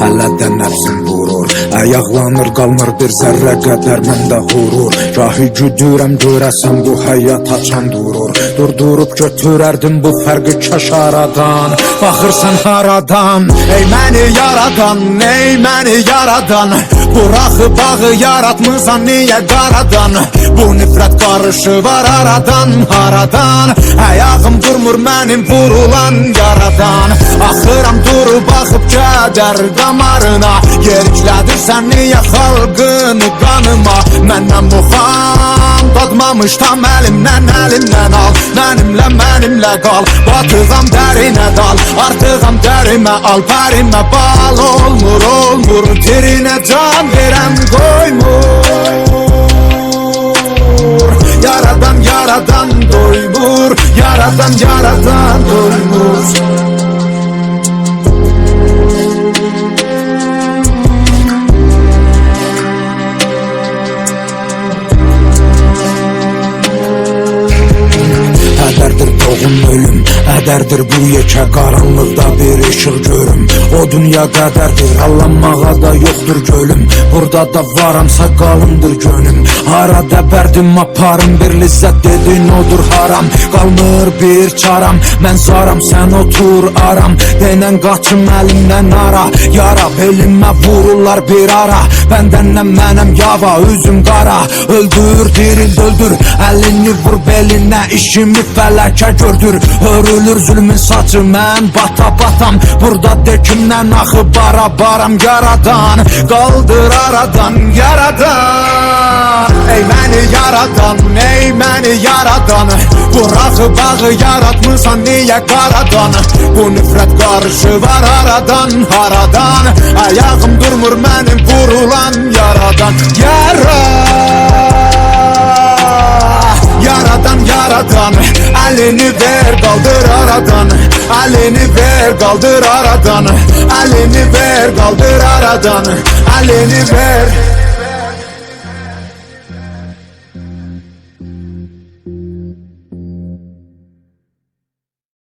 Hələ də nəfsim vurur Ayaqlanır qalmır bir zərrə qədər məndə hurur. Gahi güdürəm görəsən bu həyat açan durur. Durdurub götürərdim bu fərqi kaş aradan. Baxırsan haradan Ey məni yaradan, ey məni yaradan. Buraxı bağı yaratmısan niyə qaradan Bu nifrət qarışı var aradan, haradan. Ayağım durmur mənim vurulan yaradan. Axıram durub baxıb kədər damarına. Yeriklədirsən niyə xalqını qanıma. Məndən muxam dadmamış tam əlimdən əlimdən al. Mənimlə mənimlə qal. Batıqam dərinə dal. Artıqam dərimə al. Pərimə bal olmur olmur. Tirinə can verəm qoymur Yaratan yaratan doymuz Ədərdir doğum ölüm, ədərdir bu yekə qaranlıqda bir işıq o dünya qədərdir Allanmağa da yoxdur gölüm. Burada da varamsa qalındır gönüm Hara dəbərdim aparım. Bir lizzət dedin odur haram. Qalmır bir çaram Mən zaram sən otur aram. Denən qaçım əlimdən ara. Yara belimə vururlar bir ara. Bəndəndən mənəm yava üzüm qara Öldür diril öldür Əlini vur belinə işimi fələkə gördür. Hörülür zülmün saçı mən bata batam. Burada dekimdən axı bara baram yaradan. Qaldır aradan yaradan. Ey məni yaradan, ey məni yaradan. Buraxı bağı yaratmısan niyə qaradan Bu nifrət qarışı var aradan, haradan. Ayağım durmur mənim vurulan yaradan. Yara! Yaradan yaradan. Elini ver kaldır aradan Elini ver kaldır aradan. Elini ver kaldır aradan. Elini ver